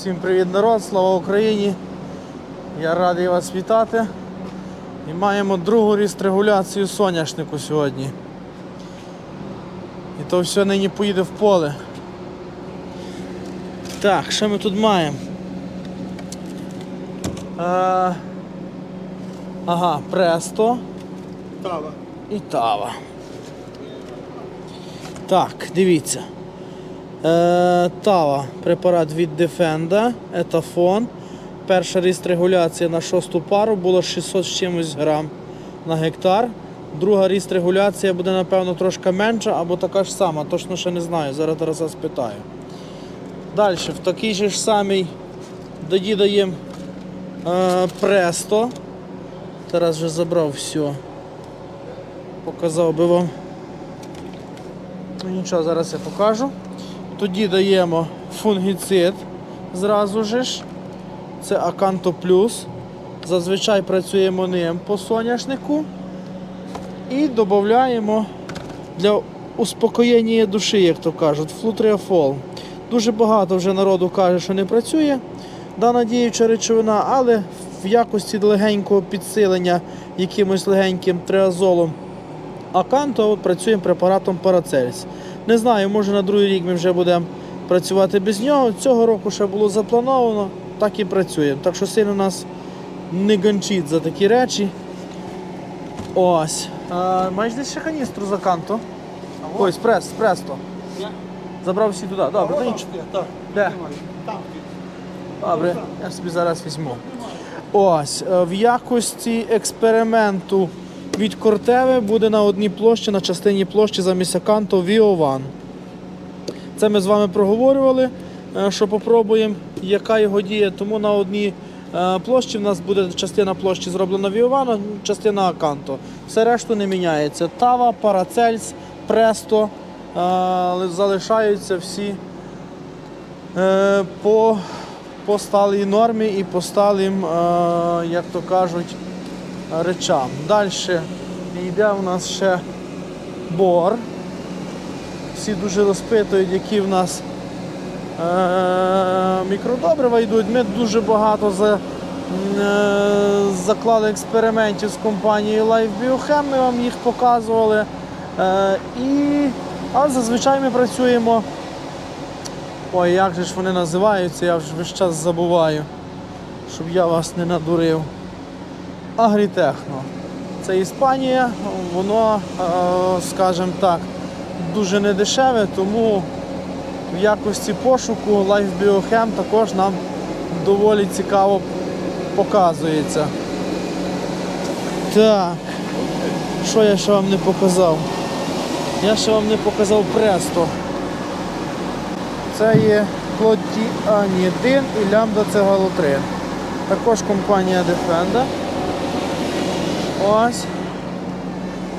Всім привіт народ, слава Україні! Я радий вас вітати. І маємо другу регуляцію соняшнику сьогодні. І то все нині поїде в поле. Так, що ми тут маємо? Ага, Престо Тава. і Тава. Так, дивіться. Е, Тава препарат від Defenda, етафон. Перша регуляція на шосту пару було 600 з чимось грам на гектар. Друга регуляція буде, напевно, трошки менша або така ж сама. Точно ще не знаю. Зараз Тараса спитаю. Далі, в такий же ж самий тоді даємо е, Престо. Тарас вже забрав все. Показав би вам. Ну нічого, зараз я покажу. Тоді даємо фунгіцид зразу ж. Це Аканто Плюс. Зазвичай працюємо ним по соняшнику. І додаємо для успокоєння душі, як то кажуть, флутріафол. Дуже багато вже народу каже, що не працює дана діюча речовина, але в якості легенького підсилення якимось легеньким триазолом Аканто працюємо препаратом Парацельс. Не знаю, може на другий рік ми вже будемо працювати без нього. Цього року ще було заплановано, так і працюємо. Так що сильно нас не гончить за такі речі. Ось. А, маєш десь ще каністру з Аканто? Ой, спрес, спресто. Забрав всі туди. Добре, то нічого. Так. Де? Добре, я собі зараз візьму. Ось, е, в якості експерименту від Кортеви буде на одній площі, на частині площі замість Аканто Віован. Це ми з вами проговорювали, е, що попробуємо, яка його дія. Тому на одній е, площі в нас буде частина площі зроблена Віована, частина Аканто. Все решту не міняється. Тава, Парацельс, Престо е, залишаються всі по, по сталій нормі і по сталим, як то кажуть, речам. Далі йде у нас ще бор. Всі дуже розпитують, які в нас е, мікродобрива йдуть. Ми дуже багато за, е, заклали експериментів з компанією Life Biochem, ми вам їх показували. Е, і, а зазвичай ми працюємо. Ой, як же ж вони називаються, я вже весь час забуваю, щоб я вас не надурив. Агрітехно. Це Іспанія, воно, е, скажімо так, дуже недешеве, тому в якості пошуку Life Biochem також нам доволі цікаво показується. Так, що я ще вам не показав? Я ще вам не показав престо. Це є Клотіанідин і лямбда цегалотрин. Також компанія Defenda. Ось.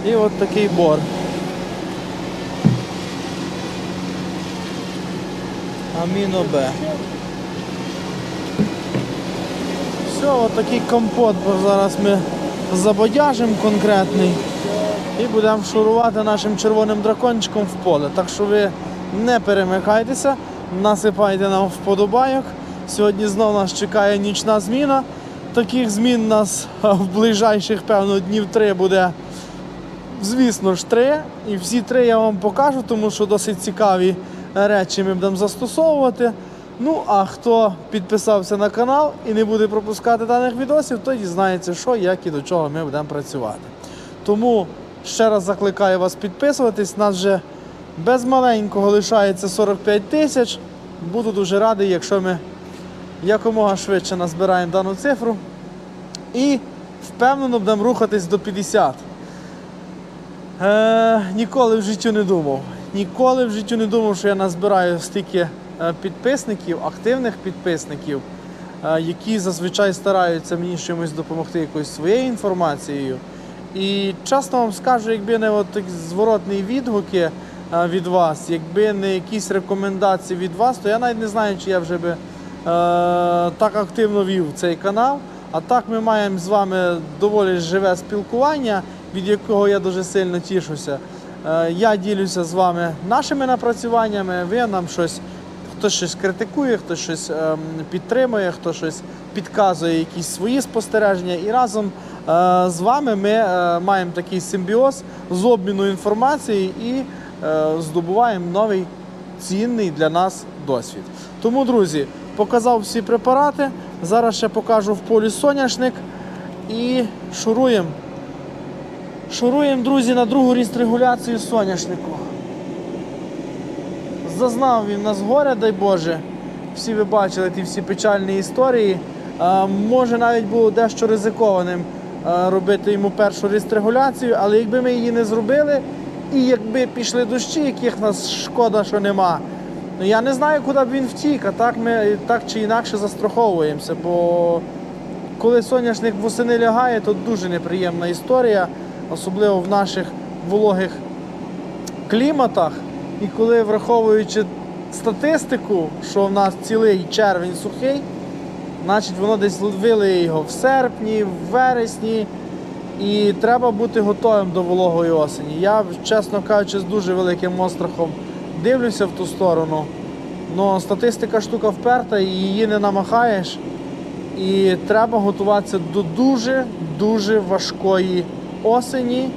І от такий бор. Аміно Б. Все, от такий компот, бо зараз ми забодяжимо конкретний і будемо шурувати нашим червоним дракончиком в поле. Так що ви не перемикайтеся, насипайте нам вподобайок. Сьогодні знову нас чекає нічна зміна. Таких змін нас в ближайших, певно, днів три буде, звісно ж, три. І всі три я вам покажу, тому що досить цікаві речі ми будемо застосовувати. Ну, а хто підписався на канал і не буде пропускати даних відосів, то дізнається, що, як і до чого ми будемо працювати. Тому ще раз закликаю вас підписуватись. Нас вже без маленького лишається 45 тисяч. Буду дуже радий, якщо ми якомога швидше назбираємо дану цифру. І впевнено будемо рухатись до 50. Е, ніколи в житті не думав. Ніколи в житті не думав, що я назбираю стільки е, підписників, активних підписників, е, які зазвичай стараються мені чимось допомогти якоюсь своєю інформацією. І чесно вам скажу, якби не от зворотні відгуки е, від вас, якби не якісь рекомендації від вас, то я навіть не знаю, чи я вже би так активно вів цей канал. А так ми маємо з вами доволі живе спілкування, від якого я дуже сильно тішуся. Е, Я ділюся з вами нашими напрацюваннями, ви нам щось Хтось щось критикує, хтось щось ем, підтримує, хтось щось підказує, якісь свої спостереження. І разом е, з вами ми е, маємо такий симбіоз з обміну інформацією і е, здобуваємо новий цінний для нас досвід. Тому, друзі, показав всі препарати. Зараз ще покажу в полі соняшник і шуруємо. Шуруємо, друзі, на другу регуляцію соняшнику. Зазнав він нас горя, дай Боже. Всі ви бачили ті всі печальні історії. Е, може навіть було дещо ризикованим е, робити йому першу регуляцію, але якби ми її не зробили, і якби пішли дощі, яких нас шкода, що нема. Ну я не знаю, куди б він втік, а так ми так чи інакше застраховуємося, бо коли соняшник восени лягає, то дуже неприємна історія, особливо в наших вологих кліматах. І коли враховуючи статистику, що в нас цілий червень сухий, значить воно десь вилиє його в серпні, в вересні. І треба бути готовим до вологої осені. Я, чесно кажучи, з дуже великим острахом дивлюся в ту сторону. Но статистика штука вперта і її не намахаєш. І треба готуватися до дуже-дуже важкої осені,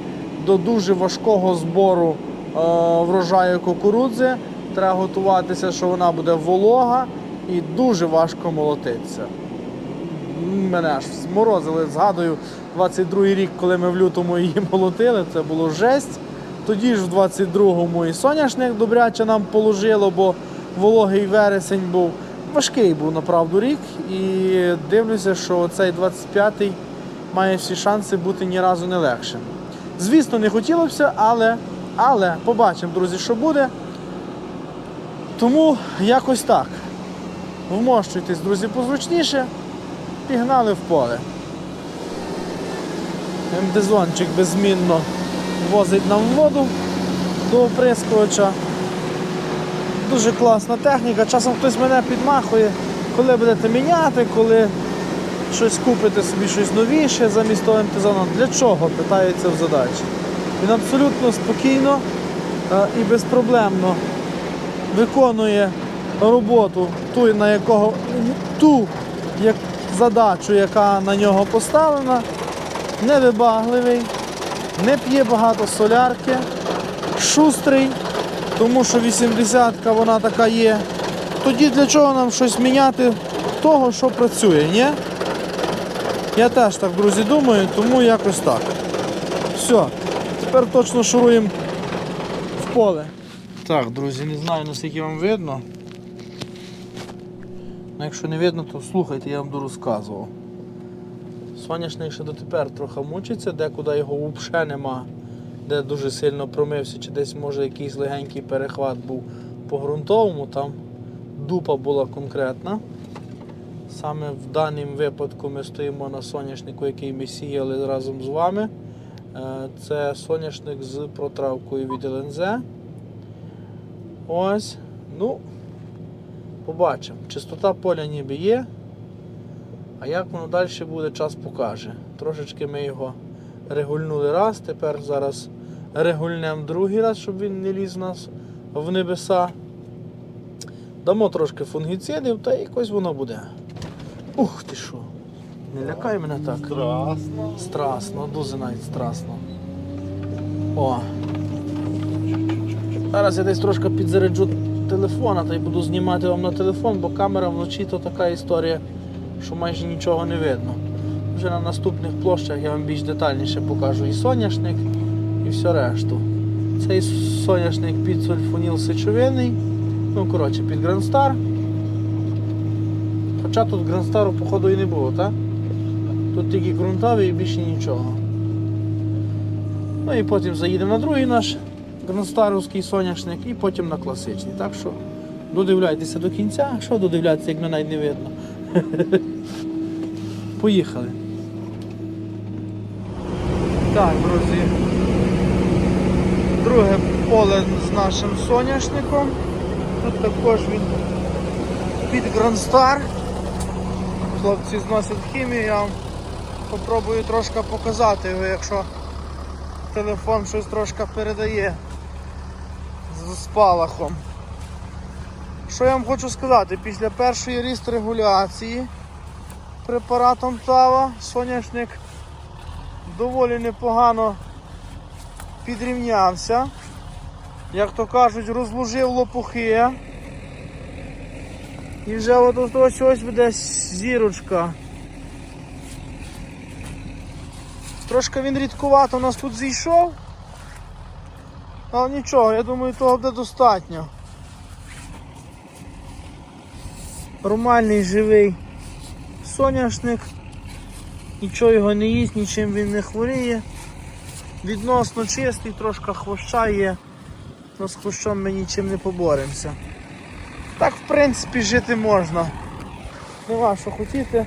до дуже важкого збору е, врожаю кукурудзи. Треба готуватися, що вона буде волога і дуже важко молотитися. Мене аж зморозили, згадую, 22-й рік, коли ми в лютому її молотили, це було жесть. Тоді ж в 22-му і соняшник добряче нам положило, бо вологий вересень був. Важкий був направду рік, і дивлюся, що цей 25-й має всі шанси бути ні разу не легшим. Звісно, не хотілося але, але побачимо, друзі, що буде. Тому якось так. Вмощуйтесь, друзі, позручніше. Пігнали в поле. МДЗончик беззмінно возить нам воду до оприскувача. Дуже класна техніка. Часом хтось мене підмахує, коли будете міняти, коли щось купите собі щось новіше замість того МТЗону. Для чого? Питається в задачі. Він абсолютно спокійно е, і безпроблемно виконує роботу ту, на якого, ту як, задачу, яка на нього поставлена, невибагливий, не п'є багато солярки, шустрий, тому що 80-ка вона така є. Тоді для чого нам щось міняти того, що працює, ні? Я теж так, друзі, думаю, тому якось так. Все, тепер точно шуруємо в поле. Так, друзі, не знаю наскільки вам видно. Ну, якщо не видно, то слухайте, я вам розказував. Соняшник ще дотепер трохи мучиться, декуди його взагалі нема, де дуже сильно промився, чи десь може якийсь легенький перехват був по ґрунтовому, там дупа була конкретна. Саме в даному випадку ми стоїмо на соняшнику, який ми сіяли разом з вами. Е, Це соняшник з протравкою від ЛНЗ. Ось. Ну, побачимо. Чистота поля ніби є. А як воно далі буде, час покаже. Трошечки ми його регульнули раз, тепер зараз регульнемо другий раз, щоб він не ліз нас в небеса. Дамо трошки фунгіцидів, та якось воно буде. Ух ти що! Не лякай мене так. Страсно. Страсно, дуже навіть страсно. О. Зараз я десь трошки підзаряджу телефона та й буду знімати вам на телефон, бо камера вночі то така історія, що майже нічого не видно. Вже на наступних площах я вам більш детальніше покажу і соняшник, і все решту. Цей соняшник під сульфоніл сечовинний. Ну, коротше, під Грандстар. Хоча тут Грандстару, походу, і не було, так? Тут тільки ґрунтовий і більше нічого. Ну і потім заїдемо на другий наш гранстаровський соняшник і потім на класичний. Так що додивляйтеся до кінця, що додивлятися, як мене навіть не видно. Поїхали. Так, друзі. Друге поле з нашим соняшником. Тут також він під Грандстар. Хлопці зносять хімію, я попробую трошки показати його, якщо телефон щось трошки передає з спалахом. Що я вам хочу сказати? Після першої ріст регуляції препаратом Тава соняшник доволі непогано підрівнявся. Як то кажуть, розложив лопухи. І вже от ось ось буде зірочка. Трошки він рідкувато у нас тут зійшов. Але нічого, я думаю, того буде достатньо. Нормальний живий соняшник. Нічого його не їсть, нічим він не хворіє. Відносно чистий, трошки хвоща є, але з хвощом ми нічим не поборемося. Так, в принципі, жити можна. Нема що хотіти.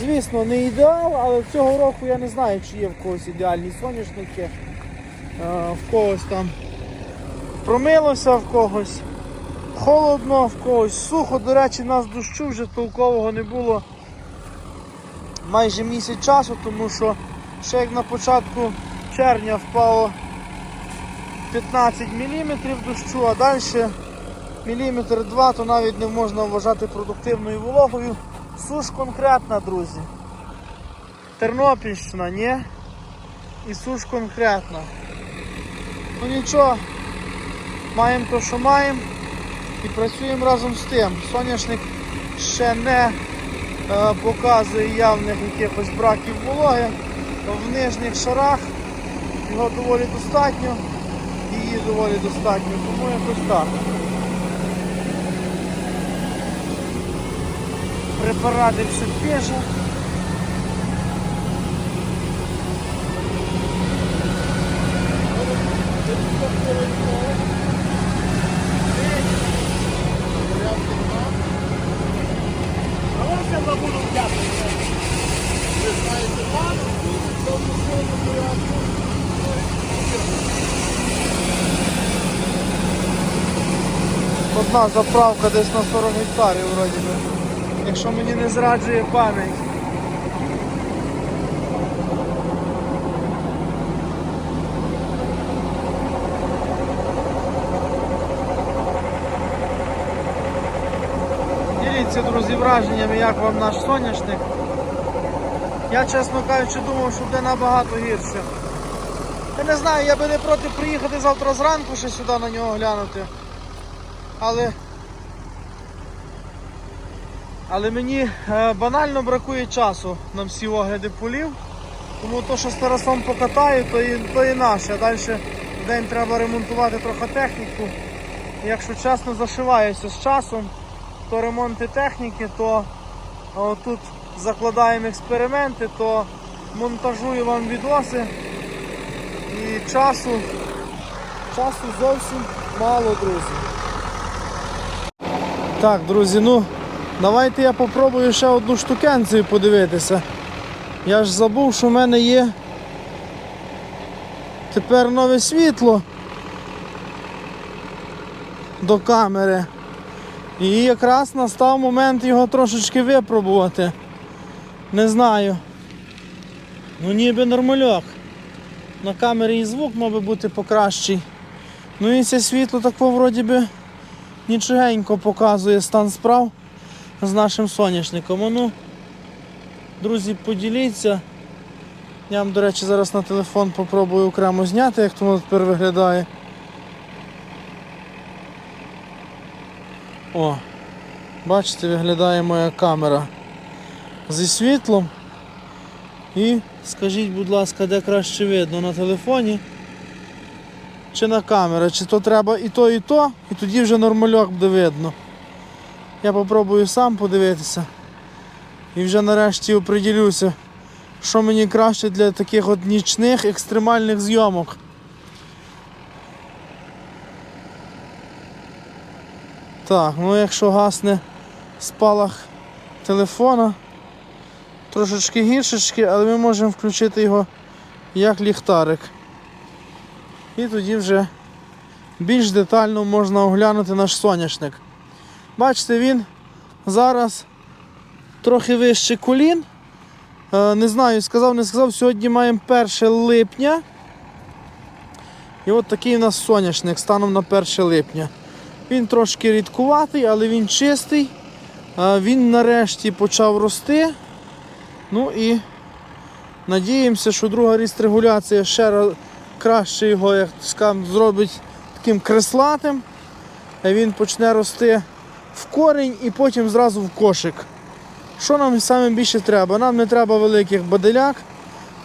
Звісно, не ідеал, але цього року я не знаю, чи є в когось ідеальні соняшники. Е, В когось там промилося, в когось холодно, в когось сухо. До речі, нас дощу вже толкового не було майже місяць часу, тому що ще як на початку червня впало 15 мм дощу, а далі міліметр два, то навіть не можна вважати продуктивною вологою. Суш конкретна, друзі. Тернопільщина, ні? І суш конкретна. Ну нічого, маємо то, що маємо і працюємо разом з тим. Соняшник ще не е, показує явних якихось браків вологи. В нижніх шарах його доволі достатньо, її доволі достатньо, тому якось так. Препарати все те же. Одна заправка десь на 40 гектарів вроді би. Якщо мені не зраджує пам'ять. Діліться, друзі, враженнями, як вам наш соняшник. Я, чесно кажучи, думав, що буде набагато гірше. Я не знаю, я би не проти приїхати завтра зранку ще сюди на нього глянути. Але але мені е, банально бракує часу на всі огляди полів. Тому то, що з Тарасом покатаю, то і, то і наше. Далі в день треба ремонтувати трохи техніку. Якщо чесно зашиваюся з часом, то ремонти техніки, то тут закладаємо експерименти, то монтажую вам відоси. І часу, часу зовсім мало, друзі. Так, друзі, ну давайте я попробую ще одну штукенцію подивитися. Я ж забув, що в мене є тепер нове світло до камери. І якраз настав момент його трошечки випробувати. Не знаю. Ну ніби нормальок. На камері і звук мав би бути покращий. Ну і це світло тако вроді би нічогенько показує стан справ з нашим соняшником. Ну, друзі, поділіться. Я вам, до речі, зараз на телефон попробую окремо зняти, як воно тепер виглядає. О, бачите, виглядає моя камера зі світлом. І скажіть, будь ласка, де краще видно на телефоні чи на камері, чи то треба і то, і то, і тоді вже нормальок буде видно. Я попробую сам подивитися і вже нарешті оприділюся, що мені краще для таких от нічних екстремальних зйомок. Так, ну якщо гасне спалах телефона, трошечки гіршечки, але ми можемо включити його як ліхтарик. І тоді вже більш детально можна оглянути наш соняшник. Бачите, він зараз трохи вище колін. Е, Не знаю, сказав, не сказав, сьогодні маємо 1 липня. І от такий у нас соняшник станом на 1 липня. Він трошки рідкуватий, але він чистий. Він нарешті почав рости. Ну і надіємося, що друга рістрегуляція ще раз краще його, як скажемо, зробить таким креслатим. Він почне рости в корінь і потім зразу в кошик. Що нам саме більше треба? Нам не треба великих баделяк,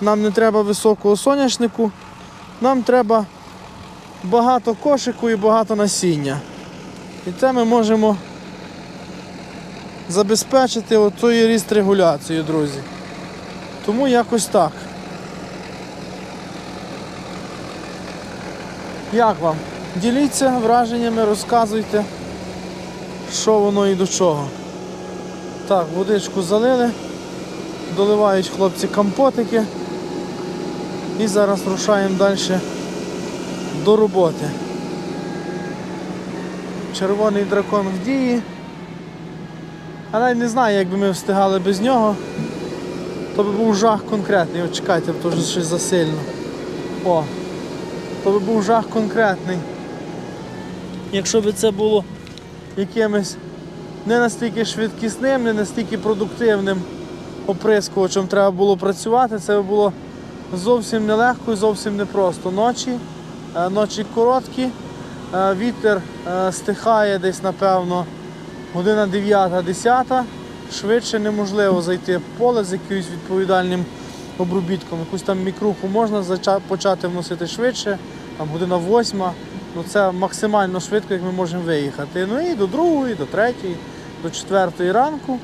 нам не треба високого соняшнику, нам треба багато кошику і багато насіння. І це ми можемо забезпечити оцею ріст регуляцією, друзі. Тому якось так. Як вам? Діліться враженнями, розказуйте, що воно і до чого. Так, водичку залили, доливають хлопці компотики. І зараз рушаємо далі до роботи. Червоний дракон в дії. А навіть не знаю, як би ми встигали без нього. То би був жах конкретний. От чекайте, то вже щось засильно. О, то би був жах конкретний. Якщо б це було якимось не настільки швидкісним, не настільки продуктивним оприскувачем треба було працювати, це було зовсім нелегко і зовсім непросто. Ночі, е, ночі короткі, е, вітер е, стихає десь, напевно, година 9-10. Швидше неможливо зайти в поле з якимось відповідальним обробітком. Якусь там мікруху можна почати вносити швидше, там година восьма. Ну це максимально швидко, як ми можемо виїхати. Ну і до другої, до третьої, до четвертої ранку.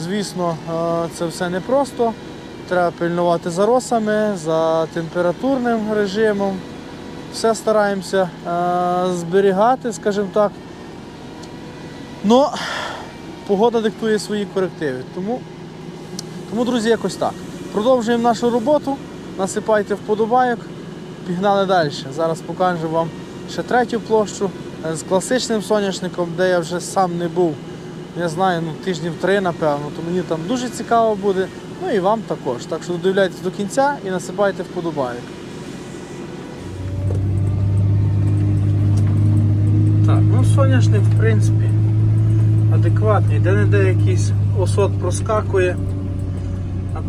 Звісно, е, це все непросто. Треба пильнувати за росами, за температурним режимом. Все стараємося е, зберігати, скажімо так. Но погода диктує свої корективи. Тому, тому, друзі, якось так. Продовжуємо нашу роботу, насипайте вподобайок, пігнали далі. Зараз покажу вам ще третю площу е, з класичним соняшником, де я вже сам не був. Я знаю, ну, тижнів три, напевно, то мені там дуже цікаво буде. Ну і вам також. Так що додивляйтесь до кінця і насипайте вподобайок. Так, ну соняшник, в принципі, адекватний, де-не-де якийсь осот проскакує,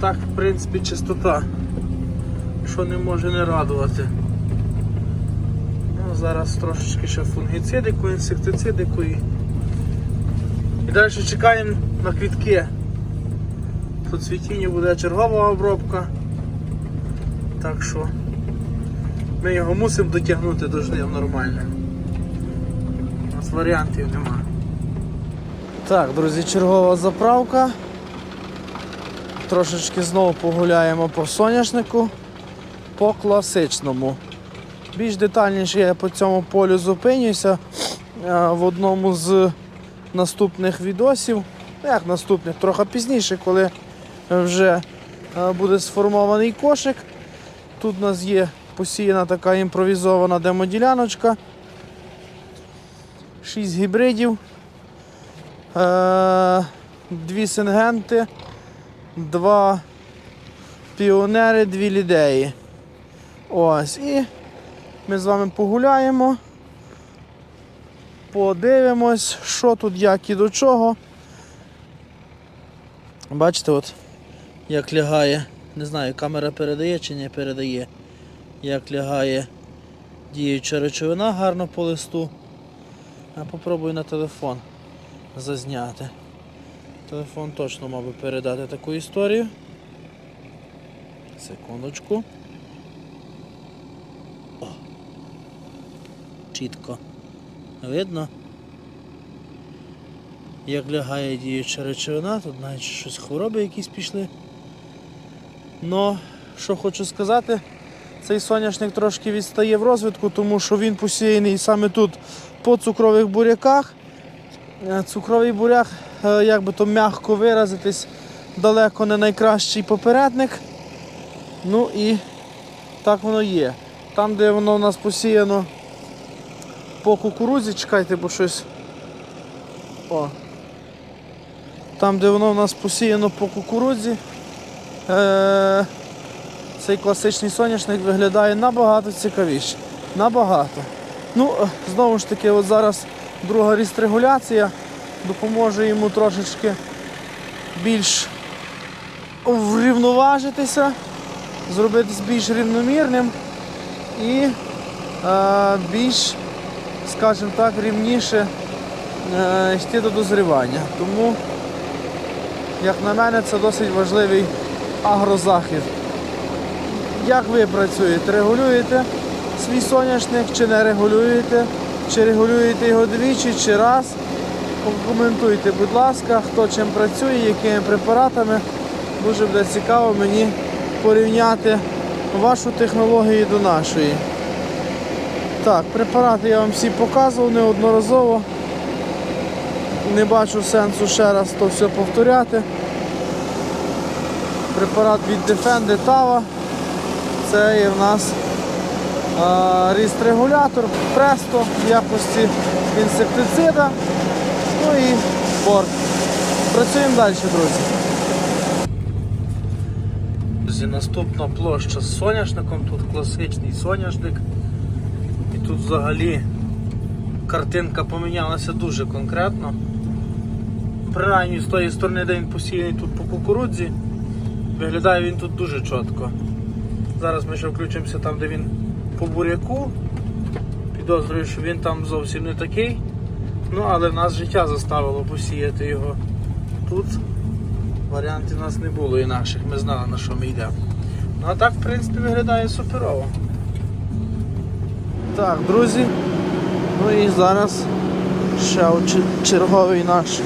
так, в принципі, чистота, що не може не радувати. Ну, зараз трошечки ще фунгіцидику, інсектицидику і, і далі чекаємо на квітки. По цвітінню буде чергова обробка. Так що ми його мусимо дотягнути до жнив нормально. У нас варіантів нема. Так, друзі, чергова заправка. Трошечки знову погуляємо по соняшнику по класичному. Більш детальніше я по цьому полю зупинюся е, в одному з наступних відосів. Ну, Як наступних, трохи пізніше, коли вже е, буде сформований кошик. Тут у нас є посіяна така імпровізована демоділяночка. 6 гібридів, е, дві сингенти, два піонери, дві лідеї. Ось. І ми з вами погуляємо, подивимось, що тут, як і до чого. Бачите, от як лягає, не знаю, камера передає чи не передає, як лягає діюча речовина гарно по листу. А попробую на телефон зазняти. Телефон точно мав би передати таку історію. Секундочку. О. Чітко. Видно? Як лягає діюча речовина, тут навіть щось хвороби якісь пішли. Но, що хочу сказати, цей соняшник трошки відстає в розвитку, тому що він посіяний саме тут по цукрових буряках. Е, Цукровий буряк, як би то м'яко виразитись, далеко не найкращий попередник. Ну і так воно є. Там, де воно у нас посіяно по кукурузі, чекайте, бо щось. О. Там, де воно у нас посіяно по кукурудзі, е- цей класичний соняшник виглядає набагато цікавіше. Набагато. Ну, е, знову ж таки, от зараз друга рістрегуляція допоможе йому трошечки більш врівноважитися, зробитись більш рівномірним і е, більш, скажімо так, рівніше е, йти до дозрівання. Тому, як на мене, це досить важливий агрозахід. Як ви працюєте? Регулюєте свій соняшник чи не регулюєте? Чи регулюєте його двічі, чи раз? Коментуйте, будь ласка, хто чим працює, якими препаратами. Дуже буде цікаво мені порівняти вашу технологію до нашої. Так, препарати я вам всі показував неодноразово. Не бачу сенсу ще раз то все повторяти. Препарат від Defend Tava. Це є в нас ріст-регулятор Presto в якості інсектицида. Ну і борт. Працюємо далі, друзі. Друзі, наступна площа з соняшником, тут класичний соняшник. І тут взагалі картинка помінялася дуже конкретно. Принаймні з тої сторони, де він посіяний тут по кукурудзі, виглядає він тут дуже чітко. Зараз ми ще включимося там, де він по буряку. Підозрюю, що він там зовсім не такий. Ну, але нас життя заставило посіяти його тут. Варіантів у нас не було інакших, ми знали на що ми йдемо. Ну а так, в принципі, виглядає суперово. Так, друзі. Ну і зараз ще черговий наш,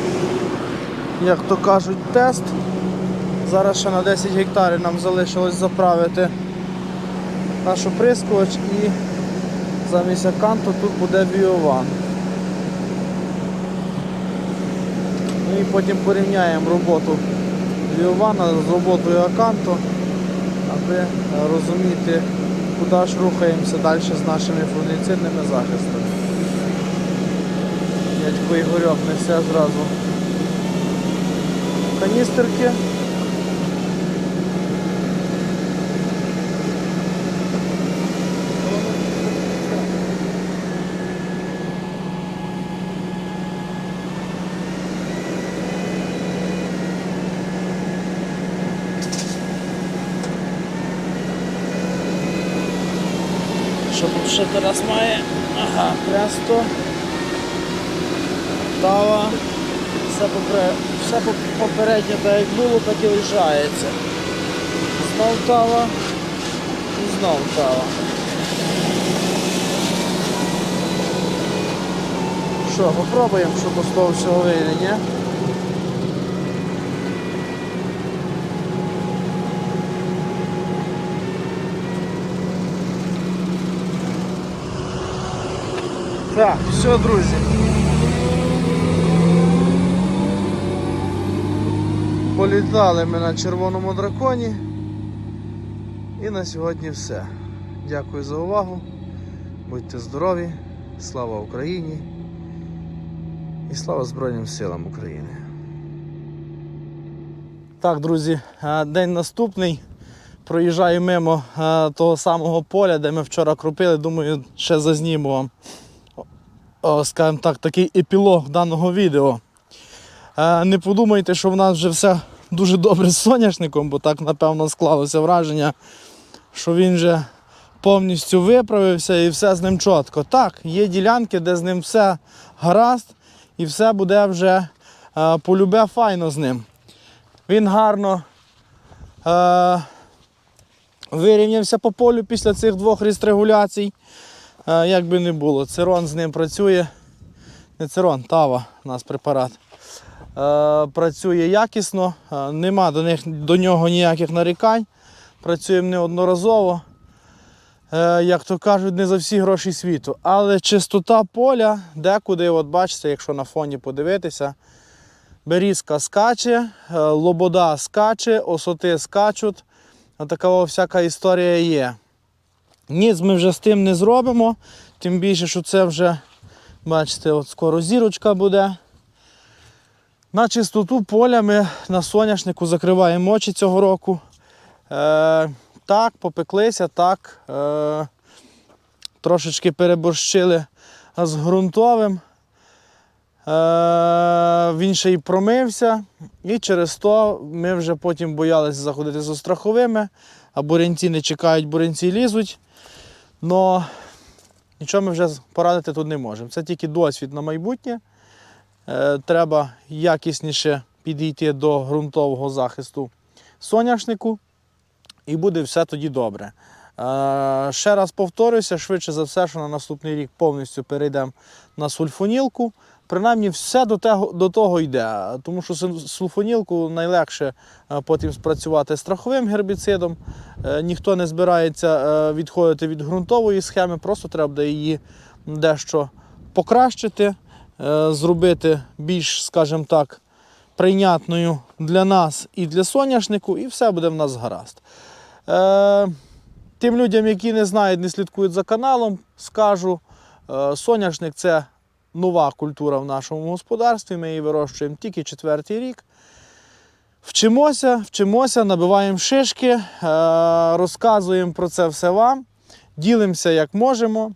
як то кажуть, тест. Зараз ще на 10 гектарів нам залишилось заправити наш оприскувач і замість аканту тут буде біован. І потім порівняємо роботу Ліована з роботою аканту, аби розуміти, куди ж рухаємося далі з нашими фунгіцидними захистами. Дядько Ігорьок несе зразу каністерки. Ще зараз має? Ага, престо. Тава. Все, попре... все по- попередньо так як було, так і лишається. Знов тава. І знов тава. Що, попробуємо, що з того всього вийде, ні? Так, все, друзі. Політали ми на червоному драконі. І на сьогодні все. Дякую за увагу. Будьте здорові, слава Україні і слава Збройним силам України. Так, друзі, е, день наступний. Проїжджаю мимо е, того самого поля, де ми вчора кропили. Думаю, ще зазніму вам скажімо так, такий епілог даного відео. Е, не подумайте, що в нас вже все дуже добре з соняшником, бо так, напевно, склалося враження, що він вже повністю виправився і все з ним чітко. Так, є ділянки, де з ним все гаразд, і все буде вже е, полюбе файно з ним. Він гарно е, вирівнявся по полю після цих двох рестрегуляцій. Як би не було, цирон з ним працює. Не цирон, тава у нас препарат. Працює якісно, нема до, них, до нього ніяких нарікань. Працюємо неодноразово. Е, як то кажуть, не за всі гроші світу. Але чистота поля, декуди, от бачите, якщо на фоні подивитися, берізка скаче, е, лобода скаче, осоти скачуть. Така всяка історія є. Ніц ми вже з тим не зробимо, тим більше, що це вже, бачите, от скоро зірочка буде. На чистоту поля ми на соняшнику закриваємо очі цього року. Е, так, попеклися, так. Е, трошечки переборщили з ґрунтовим. Е, він ще й промився, і через то ми вже потім боялися заходити з страховими, а бурянці не чекають, бурянці лізуть. Но нічого ми вже порадити тут не можемо. Це тільки досвід на майбутнє. Е, треба якісніше підійти до ґрунтового захисту соняшнику, і буде все тоді добре. Е, ще раз повторюся, швидше за все, що на наступний рік повністю перейдемо на сульфонілку. Принаймні, все до того, до того йде, тому що сульф- сульфонілку найлегше е, потім спрацювати страховим гербіцидом. Е, Ніхто не збирається е, відходити від ґрунтової схеми, просто треба буде її дещо покращити, зробити більш, скажімо так, прийнятною для нас і для соняшнику, і все буде в нас гаразд. Тим людям, які не знають, не слідкують за каналом, скажу, соняшник це нова культура в нашому господарстві. Ми її вирощуємо тільки четвертий рік. Вчимося, вчимося, набиваємо шишки, е, розказуємо про це все вам, ділимося як можемо.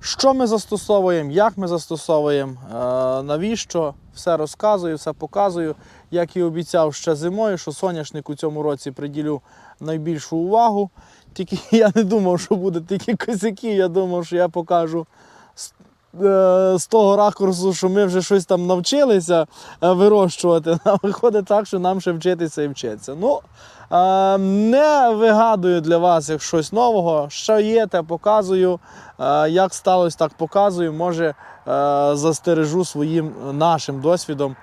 Що ми застосовуємо, як ми застосовуємо, е, навіщо, все розказую, все показую. Як і обіцяв ще зимою, що соняшник у цьому році приділю найбільшу увагу. Тільки я не думав, що буде тільки косяки, я думав, що я покажу з, е, з того ракурсу, що ми вже щось там навчилися е, вирощувати. А виходить так, що нам ще вчитися і вчитися. Ну, е, не вигадую для вас як щось нового. Що є, те показую. Як сталося, так показую. Може, застережу своїм нашим досвідом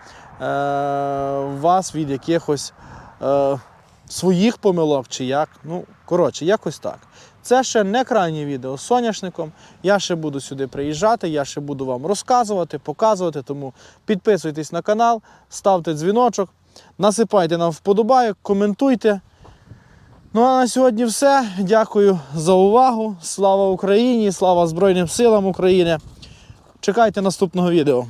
вас від якихось своїх помилок чи як. Ну, коротше, якось так. Це ще не крайнє відео з соняшником. Я ще буду сюди приїжджати, я ще буду вам розказувати, показувати. Тому підписуйтесь на канал, ставте дзвіночок, насипайте нам вподобайок, коментуйте. Ну а на сьогодні все. Дякую за увагу. Слава Україні! Слава Збройним силам України! Чекайте наступного відео.